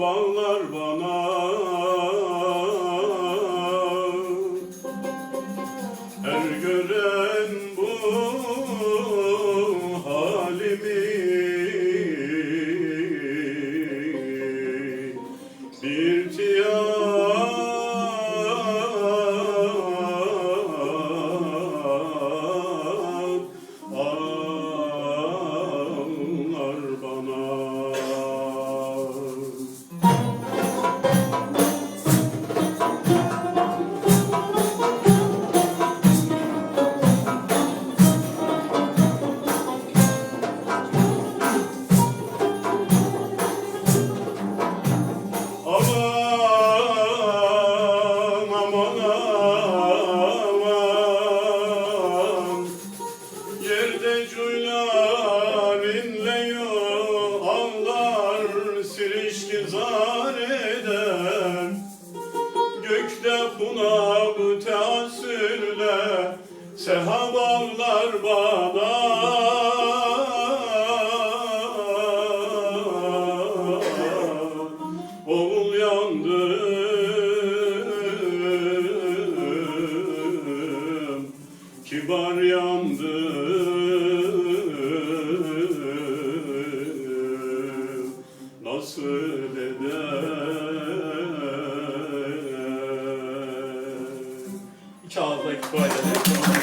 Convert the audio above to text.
Bağlar bana. Her gören bu halimi bir tiyat sirişki zar eder Gökte punav teasürle Sehab ağlar bana. Oğul yandım Kibar yandım Enjoy the next one.